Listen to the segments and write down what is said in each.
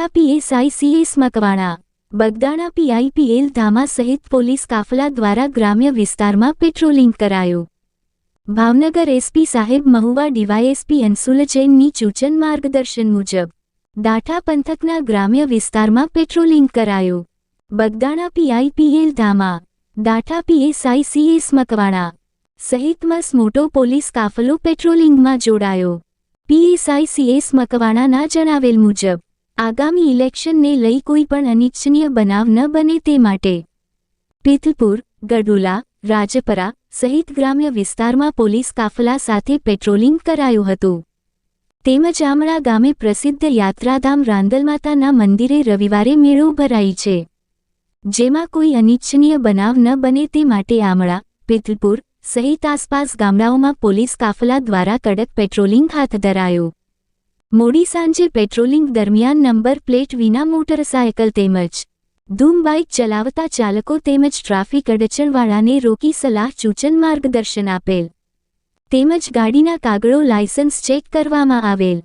Datha PSI CS Makwana Bagdana PI PL Dhama સહિત police કાફલા દ્વારા ગ્રામ્ય વિસ્તારમાં પેટ્રોલિંગ કરાયું. ભાવનગર એસપી સાહેબ મહુવા ડીવાયએસપી અંસુલ જૈનની સૂચન માર્ગદર્શન મુજબ દાઠા પંથકના ગ્રામ્ય વિસ્તારમાં પેટ્રોલિંગ કરાયું. Bagdana PI PL Dhama, Datha PSI CS Makwana સહિતમાં મોટો પોલીસ કાફલો પેટ્રોલિંગમાં જોડાયો. પીએસઆઈ સીએસ મકવાણાના જણાવેલ મુજબ આગામી ઇલેક્શનને લઈ કોઈ પણ અનિચ્છનીય બનાવ ન બને તે માટે પીથલપુર ગડુલા રાજપરા સહિત ગ્રામ્ય વિસ્તારમાં પોલીસ કાફલા સાથે પેટ્રોલિંગ કરાયું હતું. તેમજ આમળા ગામે પ્રસિદ્ધ યાત્રાધામ રાંદલમાતાના મંદિરે રવિવારે મેળો ભરાઈ છે. જેમાં કોઈ અનિચ્છનીય બનાવ ન બને તે માટે આમળા પિથલપુર સહિત આસપાસ ગામડાઓમાં પોલીસ કાફલા દ્વારા કડક પેટ્રોલિંગ હાથ ધરાયું. મોડી સાંજે પેટ્રોલિંગ દરમિયાન નંબર પ્લેટ વિના મોટરસાયકલ તેમજ ધૂમ બાઇક ચલાવતા ચાલકો તેમજ ટ્રાફિક અડચણવાળાને રોકી સલાહ સૂચન માર્ગદર્શન આપેલ. તેમજ ગાડીના કાગળો લાયસન્સ ચેક કરવામાં આવેલ.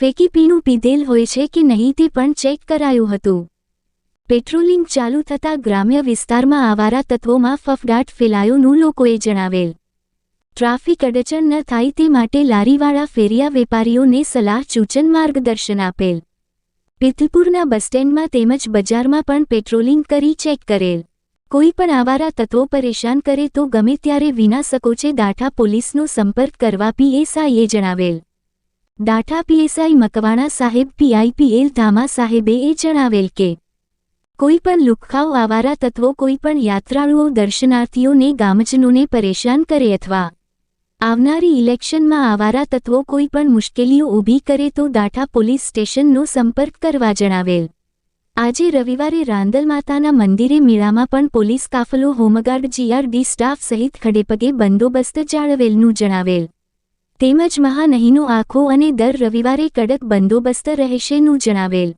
ફેંકી પીણું પીધેલ હોય છે કે નહીં તે પણ ચેક કરાયું હતું. પેટ્રોલિંગ ચાલુ થતાં ગ્રામ્ય વિસ્તારમાં આવારા તત્વોમાં ફફડાટ ફેલાયોનું લોકોએ જણાવેલ. ટ્રાફિક અડચણ ન થાય તે માટે લારીવાળા ફેરિયા વેપારીઓને સલાહ સૂચન માર્ગદર્શન આપેલ. પિથલપુરના બસ સ્ટેન્ડમાં તેમજ બજારમાં પણ પેટ્રોલિંગ કરી ચેક કરેલ. કોઈ પણ આવારા તત્વો પરેશાન કરે તો ગમે ત્યારે વિના સકોચે દાઠા પોલીસનો સંપર્ક કરવા પીએસઆઈએ જણાવેલ. દાઠા પીએસઆઈ મકવાણા સાહેબ પીઆઈપીએલ ધામા સાહેબે એ જણાવેલ કે, કોઈ પણ લુખ્ખાઓ આવારા તત્વો કોઈપણ યાત્રાળુઓ દર્શનાર્થીઓને ગામજનોને પરેશાન કરે અથવા આવનારી ઇલેક્શનમાં આવારા તત્વો કોઈ પણ મુશ્કેલીઓ ઊભી કરે તો દાઠા પોલીસ સ્ટેશનનો સંપર્ક કરવા જણાવેલ. આજે રવિવારે રાંદલ માતાના મંદિરે મેળામાં પણ પોલીસ કાફલો, હોમગાર્ડ, જીઆરડી સ્ટાફ સહિત ખડેપગે બંદોબસ્ત જાળવેલનું જણાવેલ. તેમજ મહાનહીનો આખો અને દર રવિવારે કડક બંદોબસ્ત રહેશેનું જણાવેલ.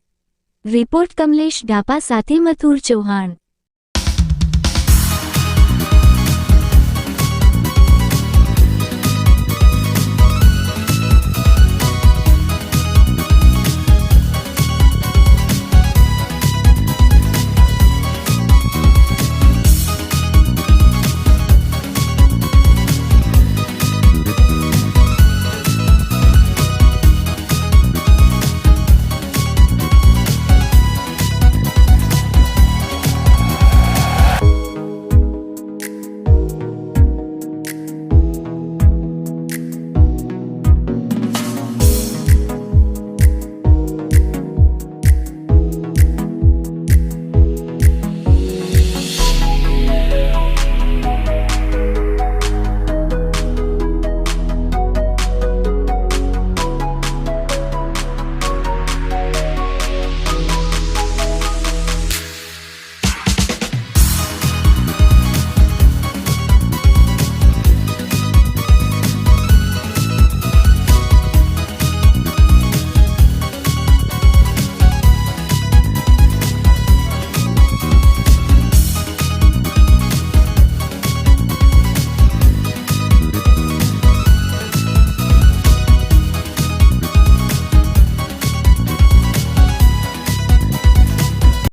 રિપોર્ટ કમલેશ ઢાપા સાથે મથુર ચૌહાણ.